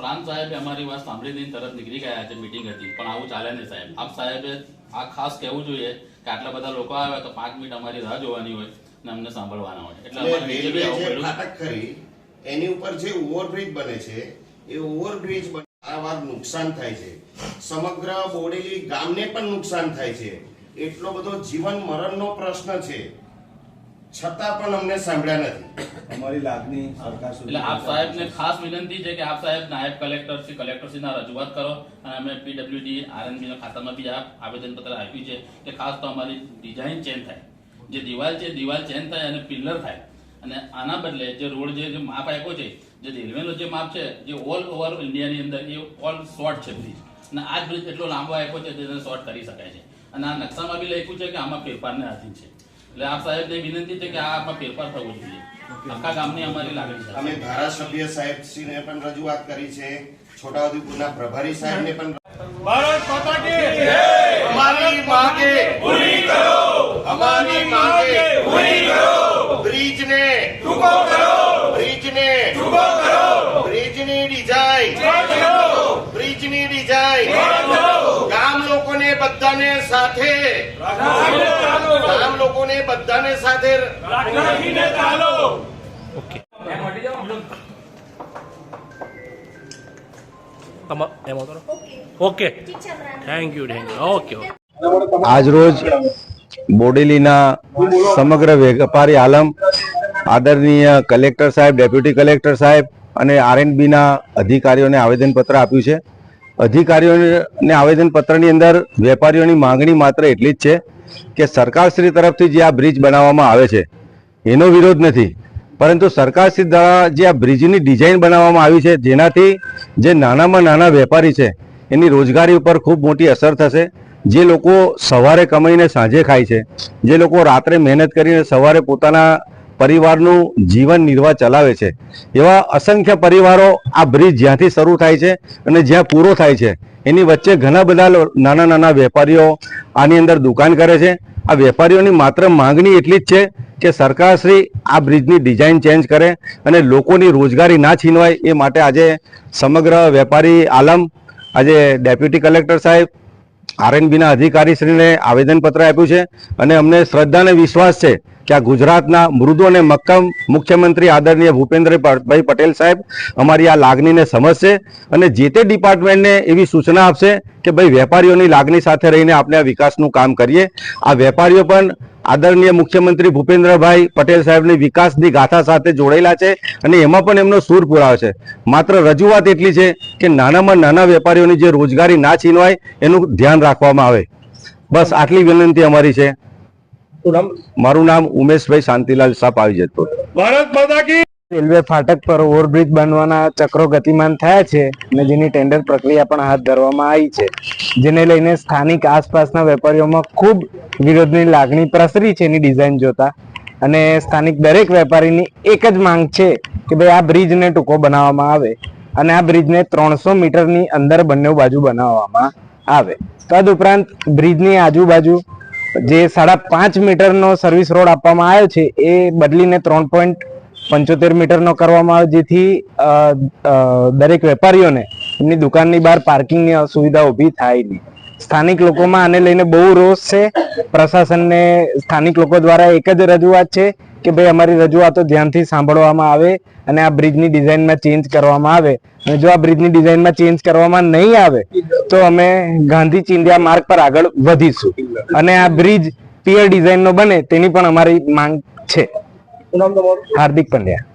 સાહેબે અમારી વાત સાંભળીને તરત નીકળી ગયા છે મીટિંગ હતી પણ આવું ચાલે નહીં સાહેબ. આપ સાહેબે આ ખાસ કહેવું જોઈએ કે આટલા બધા લોકો આવ્યા તો પાંચ મિનિટ અમારી રાહ જોવાની હોય ને અમને સાંભળવાના હોય. એટલે અમારે ખરી એની ઉપર જે ઓવરબ્રિજ બને છે એ ઓવરબ્રિજ વારંવાર નુકસાન થાય છે. સમગ્ર બોડેલી ગામને પણ નુકસાન થાય છે. એટલો બધો જીવન મરણનો પ્રશ્ન છે. છતાં પણ અમને સાંભળ્યા નથી. અમારી લાગણી સરકાર સુધી એટલે આપ સાહેબને ખાસ વિનંતી છે કે આપ સાહેબ નાયબ કલેક્ટર શ્રી કલેક્ટરશ્રીના રજૂઆત કરો અને અમે પીડબ્લ્યુડી આરએનબી ના ખાતામાં બી આવેદનપત્ર આપ્યું છે કે ખાસ તો અમારી ડિઝાઇન ચેન્જ થાય. જે દિવાલ છે દિવાલ ચેન્જ થાય અને પિલ્લર થાય. અને આના બદલે જે રોડ જે માપ આપ્યો છે જે રેલવેનો જે માપ છે જે ઓલ ઓવર ઇન્ડિયાની અંદર એ ઓલ શોર્ટ છે બ્રિજ અને આ જ બ્રિજ એટલો લાંબો આપ્યો છે તેને શોર્ટ કરી શકાય છે. અને આ નકશામાં બી લખ્યું છે કે આમાં ફેરફારને આધીન છે. એટલે આપ સાહેબને વિનંતી છે કે આ આમાં ફેરફાર થવો જોઈએ. આખા ગામની અમારી લાગણી છે. અમે ધારાસભ્ય સાહેબ સાહેબશ્રીને પણ રજૂઆત કરી છે. છોટાઉદેપુરના પ્રભારી સાહેબને પણ ભારત માતા કી અમારી માંગે પૂરી કરો અમારી માંગે પૂરી કરો બ્રિજને ટૂંકો કરો બ્રિજને ટૂંકો કરો બ્રિજની ડિઝાઇન બ્રિજની ડિઝાઇન ગામ લોકોને બધાને સાથે। ગામ લોકોને બધાને સાથે રાખીને ચાલો! તમા okay. Thank you thank you okay okay આજરોજ બોડેલીના સમગ્ર વેપારી આલમ આદરણીય કલેક્ટર સાહેબ ડેપ્યુટી કલેક્ટર સાહેબ અને આર આરએનબીના અધિકારીઓને આવેદનપત્ર આપ્યું છે. અધિકારીઓને આવેદનપત્રની અંદર વેપારીઓની માંગણી માત્ર એટલી જ છે કે સરકારશ્રી તરફથી જે આ બ્રિજ બનાવવામાં આવે છે, એનો વિરોધ નથી. પરંતુ સરકારશ્રી દ્વારા જે આ બ્રિજની ડિઝાઇન બનાવવામાં આવી છે, જેનાથી જે નાનામાં નાના વેપારી છે, એની રોજગારી ઉપર ખૂબ મોટી અસર થશે. જે લોકો સવારે કમાઈને સાંજે ખાય છે, જે લોકો રાત્રે મહેનત કરીને સવારે પોતાના પરિવારનું જીવન નિર્વાહ ચલાવે છે. એવા અસંખ્ય પરિવારો આ બ્રિજ જ્યાંથી શરૂ થાય છે અને જ્યાં પૂરો થાય છે. એની વચ્ચે ઘણા બધા નાના નાના વેપારીઓ આની અંદર દુકાન કરે છે. આ વેપારીઓની માત્ર માંગણી એટલી જ છે કે સરકારશ્રી આ બ્રિજની ડિઝાઇન ચેન્જ કરે અને લોકોની રોજગારી ના છીનવાય એ માટે આજે સમગ્ર વેપારી આલમ, આજે ડેપ્યુટી કલેક્ટર સાહેબ આરએનબીના અધિકારીશ્રીને આવેદનપત્ર આપ્યું છે અને અમને શ્રદ્ધા અને વિશ્વાસ છે કે આ ગુજરાતના મૃદુ અને મક્કમ મુખ્યમંત્રી આદરણીય ભૂપેન્દ્રભાઈ પટેલ સાહેબ અમારી આ લાગણીને સમજશે અને જે તે ડિપાર્ટમેન્ટને એવી સૂચના આપશે કે ભાઈ વેપારીઓની લાગણી સાથે રહીને આપણે આ વિકાસનું કામ કરીએ. આ વેપારીઓ પણ આદરણીય મુખ્યમંત્રી ભૂપેન્દ્રભાઈ પટેલ સાહેબની વિકાસની ગાથા સાથે જોડાયેલા છે અને એમાં પણ એમનો સૂર પુરાવે છે. માત્ર રજૂઆત એટલી છે કે નાનામાં નાના વેપારીઓની જે રોજગારી ના છીનવાય એનું ધ્યાન રાખવામાં આવે. બસ આટલી વિનંતી અમારી છે. મારું નામ ઉમેશભાઈ શાંતિલાલ સાપ આવી જતો ભારત માતા રેલવે ફાટક પર ઓવરબ્રિજ બનવાના ચક્રો ગતિમાન થયા છે અને જેની ટેન્ડર પ્રક્રિયા પણ હાથ ધરવામાં આવી છે. જેને લઈને સ્થાનિક આસપાસના વેપારીઓમાં ખૂબ વિરોધની લાગણી પ્રસરી છે એની ડિઝાઇન જોતા. અને સ્થાનિક દરેક વેપારીની એક જ માંગ છે કે ભાઈ આ બ્રિજને ટૂંકો બનાવવામાં આવે અને આ બ્રિજને ત્રણસો મીટરની અંદર બંને બાજુ બનાવવામાં આવે. તદુપરાંત બ્રિજની આજુબાજુ જે સાડા પાંચ મીટરનો સર્વિસ રોડ આપવામાં આવ્યો છે એ બદલીને ત્રણ પોઈન્ટ પંચોતેર મીટરનો કરવામાં આવે, જેથી દરેક વેપારીઓને એમની દુકાનની બહાર પાર્કિંગની અસુવિધા ઊભી થાય નહીં. સ્થાનિક લોકોમાં આને લઈને બહુ રોષ છે. પ્રશાસનને સ્થાનિક લોકો દ્વારા એક જ રજૂઆત છે કે ભાઈ, અમારી રજૂઆતો ધ્યાનથી સાંભળવામાં આવે અને આ બ્રિજની ડિઝાઇનમાં ચેન્જ કરવામાં આવે. અને જો આ બ્રિજની ડિઝાઇનમાં ચેન્જ કરવામાં નહીં આવે, તો અમે ગાંધી ચિંધ્યા માર્ગ પર આગળ વધીશું. અને આ બ્રિજ પિયર ડિઝાઇનનો બને તેની પણ અમારી માંગ છે. હાર્દિક પંડ્યા.